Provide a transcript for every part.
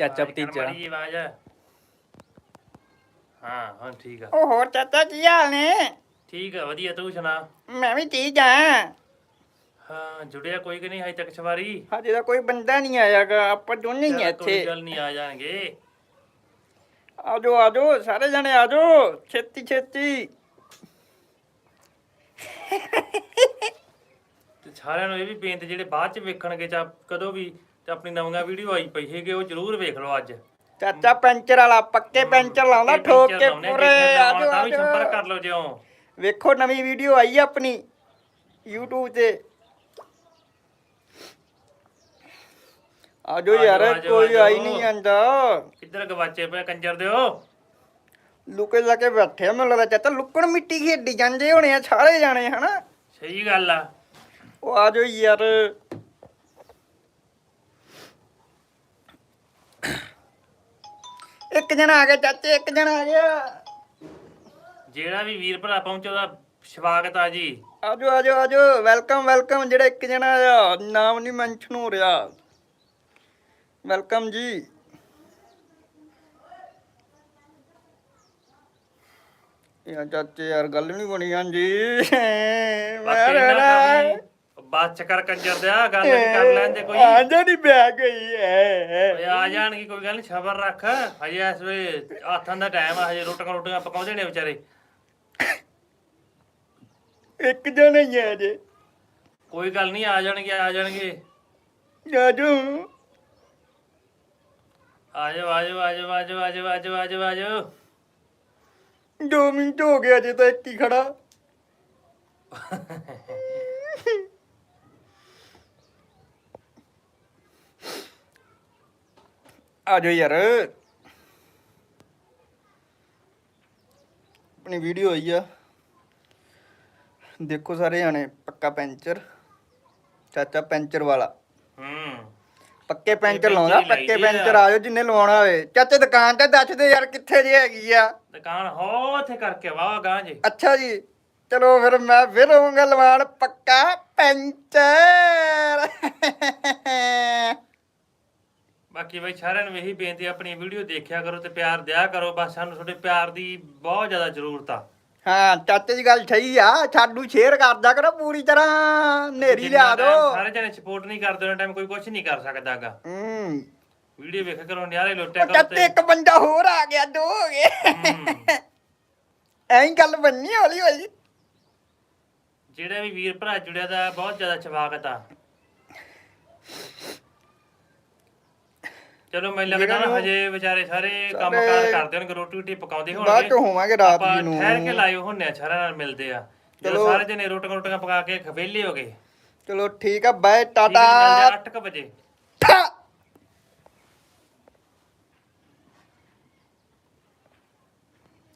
ਚਾਚਾ ਭਤੀਜਾ। ਆਵਾਜ਼ ਹਾਂ ਹਾਂ ਠੀਕ ਆ। ਓਹੋ ਚਾਚਾ ਕੀ ਹਾਲ ਨੇ? ਠੀਕ ਆ ਵਧੀਆ ਤੂੰ ਸੁਣਾ? ਮੈਂ ਵੀ ਠੀਕ ਆ ਹਾਂ ਜੁੜਿਆ ਕੋਈ ਕਿ ਨਹੀਂ ਹਜੇ ਤੱਕ ਸਵਾਰੀ? ਹਜੇ ਤਾਂ ਕੋਈ ਬੰਦਾ ਨਹੀਂ ਆਇਆਗਾ ਆਪਾਂ ਦੋਨੇ ਹੀ ਆ ਚੱਲ ਕੋਈ ਇੱਥੇ ਗੱਲ ਨਹੀਂ ਆ ਜਾਣਗੇ ਆਜੋ ਆਜੋ ਸਾਰੇ ਜਣੇ ਆਜੋ ਛੇਤੀ ਛੇਤੀ। ਤੇ ਸਾਰਿਆਂ ਨੂੰ ਇਹ ਵੀ ਬੇਨਤੀ ਜਿਹੜੇ ਬਾਅਦ ਚ ਵੇਖਣਗੇ ਜਾਂ ਕਦੋਂ ਵੀ ਤੇ ਆਪਣੀ ਨਵੀਆਂ ਵੀਡੀਓ ਆਈ ਪਈ ਹੈਗੇ ਉਹ ਜਰੂਰ ਵੇਖ ਲਓ ਅੱਜ। ਚਾਚਾ ਪੈਂਚਰ ਵਾਲਾ ਪੱਕੇ ਪੈਂਚਰ ਲਾਉਂਦਾ ਠੋਕ ਕੇ ਪੂਰੇ ਆਜੋ ਤਾਂ ਵੀ ਸੰਪਰਕ ਕਰ ਲਓ ਜਿਉਂ। ਵੇਖੋ ਨਵੀਂ ਵੀਡੀਓ ਆਈ ਆ ਆਪਣੀ YouTube ਤੇ। ਆਜੋ ਯਾਰ ਕੋਈ ਆਈ। ਨਹੀਂ ਆਂਦਾ ਕਿੱਧਰ ਗਵਾਚੇ ਪਏ ਕੰਜਰ ਦਿਓ। ਲੁਕੇ ਲਾ ਕੇ ਬੈਠੇ ਆ, ਮੈਨੂੰ ਲੱਗਦਾ ਚਾਚਾ ਲੁਕਣ ਮਿੱਟੀ ਖੇਡੀ ਜਾਂਦੇ ਹੋਣੇ ਆ ਸਾਰੇ ਜਾਣੇ ਹਨਾ? ਸਹੀ ਗੱਲ ਆ। ਉਹ ਆਜੋ ਯਾਰ। ਇੱਕ ਜਣਾ ਆ ਗਿਆ ਚਾਚੇ ਇੱਕ ਜਣਾ ਆ ਗਿਆ। ਜਿਹੜਾ ਵੀ ਵੀਰ ਭਰਾ ਪਹੁੰਚੋ ਦਾ ਸਵਾਗਤ ਆ ਜੀ। ਆਜੋ ਆਜੋ ਆਜੋ। Welcome welcome. ਜਿਹੜਾ ਇੱਕ ਜਣਾ ਆਇਆ ਨਾਮ ਨਹੀਂ ਮੈਂਸ਼ਨ ਹੋ ਰਿਹਾ। ਵੈਲਕਮ ਜੀ। ਯਾ ਚਾਚੇ ਯਾਰ ਗੱਲ ਨਹੀਂ ਬਣੀ। ਹਾਂਜੀ। ਮੈਂ ਬਾਕੀ ਇਹਨਾਂ ਰਹਿਣਾ। ਵੀ ਬਾਤ ਕਰ ਕੰਜਰ ਦਿਆ ਗੱਲ ਵੀ ਕਰ ਲੈਂਦੇ ਕੋਈ। ਆਜਾ ਨਹੀਂ ਬੈ ਗਈ ਹੈ ਓਏ ਆ ਜਾਣਗੇ ਕੋਈ ਗੱਲ ਨਹੀਂ ਸਬਰ ਰੱਖ। ਹਜੇ ਇਸ ਵੇ ਹੱਥਾਂ ਦਾ ਟਾਈਮ ਆ ਹਜੇ ਰੋਟੀਆਂ ਰੋਟੀਆਂ ਪਕਾਉਂਦੇ ਨੇ ਵਿਚਾਰੇ। ਇੱਕ ਜਣਾ ਹੀ ਹੈ ਜੇ ਕੋਈ ਗੱਲ ਨਹੀਂ ਆ ਜਾਣਗੇ ਆ ਜਾਣਗੇ। ਆਜੋ ਆਜੋ ਆਜੋ ਆਜੋ ਆਜੋ ਆਜੋ ਆਜੋ ਆਜੋ ਆਜੋ ਦੋ ਮਿੰਟ ਹੋ ਗਏ ਅਜੇ ਤਾਂ ਇੱਕ ਹੀ ਖੜਾ। ਆਜੋ ਯਾਰ। ਆਪਣੀ ਵੀਡੀਓ ਆਈ ਆ। ਦੇਖੋ ਸਾਰੇ ਜਾਣੇ ਪੱਕਾ ਪੈਂਚਰ। ਚਾਚਾ ਪੈਂਚਰ ਵਾਲਾ। ਹੂੰ। ਪੱਕੇ ਪੈਂਚਰ ਪੈਂਚਰ ਲਾਉਂਦਾ ਪੱਕੇ ਲਾਈਦੀ ਆ। ਪੈਂਚਰ ਆਜੋ ਜਿੰਨੇ ਲਵਾਉਣਾ ਹੋਵੇ। ਚਾਚੇ ਦੁਕਾਨ ਤੇ ਦੱਸ ਦੇ ਯਾਰ ਕਿੱਥੇ ਜੇ ਹੈਗੀ ਆ। ਦੁਕਾਨ ਹੋ ਉੱਥੇ ਕਰਕੇ ਵਾਹ ਗਾਂ ਜੀ। ਅੱਛਾ ਜੀ। ਚਲੋ ਫਿਰ ਮੈਂ ਫਿਰ ਆਉਂਗਾ ਲਵਾਣ ਪੱਕਾ ਪੈਂਚਰ। ਬਾਕੀ ਬਈ ਸਾਰਿਆਂ ਨੂੰ ਇਹੀ ਬੇਨਤੀ ਆ, ਆਪਣੀ ਵੀਡੀਓ ਦੇਖਿਆ ਕਰੋ ਤੇ ਪਿਆਰ ਦਿਆ ਕਰੋ ਬਸ ਸਾਨੂੰ ਤੁਹਾਡੇ ਪਿਆਰ ਦੀ ਬਹੁਤ ਜ਼ਿਆਦਾ ਜ਼ਰੂਰਤ ਆ। ਹਾਂ ਚਾਚੇ ਦੀ ਗੱਲ ਸਹੀ ਆ ਛਾਡੂ ਸ਼ੇਅਰ ਕਰਦਾ ਕਰੋ ਪੂਰੀ ਤਰ੍ਹਾਂ ਨੇਰੀ ਲਿਆ ਜਿੰਨਾ ਦੋ time ਸਾਰੇ ਜਣੇ ਸਪੋਰਟ ਨਹੀਂ ਕਰਦੇ ਉਹਨਾਂ ਟਾਈਮ ਕੋਈ ਕੁਝ ਨਹੀਂ ਕਰ ਸਕਦਾਗਾ ਹੂੰ। ਵੀਡੀਓ ਵੇਖ ਕਰੋ ਨਿਆਰੇ ਲੋਟਿਆ ਕਰੋ ਚਾਚੇ ਇੱਕ ਬੰਦਾ ਹੋਰ ਆ ਗਿਆ ਦੋ ਹੋ ਗਏ। ਐਂ ਗੱਲ ਬੰਨੀ ਹੌਲੀ ਹੌਲੀ ਜਿਹੜਾ ਵੀ ਵੀਰ ਭਰਾ ਜੁੜਿਆ ਦਾ ਬਹੁਤ ਜ਼ਿਆਦਾ ਸਵਾਗਤ ਆ ਚਲੋ ਮੈਨੂੰ ਲੱਗਦਾ ਨਾ ਹਜੇ ਵਿਚਾਰੇ ਸਾਰੇ ਕੰਮਕਾਰ ਕਰਦੇ ਹੋਣਗੇ ਰੋਟੀ ਰੋਟੀ ਪਕਾਉਂਦੇ ਬਾਅਦ ਹੋਣਗੇ। ਚ ਹੋਵਾਂਗੇ ਰਾਤ ਨੂੰ। ਠਹਿਰ ਕੇ ਲਾਏ ਹੁੰਨੇ ਆ ਸਾਰਿਆਂ ਨਾਲ ਮਿਲਦੇ ਆ। ਚਲੋ। ਸਾਰੇ ਜਣੇ ਰੋਟੀਆਂ ਰੋਟੀਆਂ ਪਕਾ ਕੇ ਖਵੇਲੇ ਹੋ ਗਏ ਚਲੋ ਠੀਕ ਆ ਬਾਏ ਟਾਟਾ। ਮਿਲਦੇ 8 ਵਜੇ।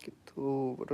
ਕਿੱਥੋਂ ਬਰ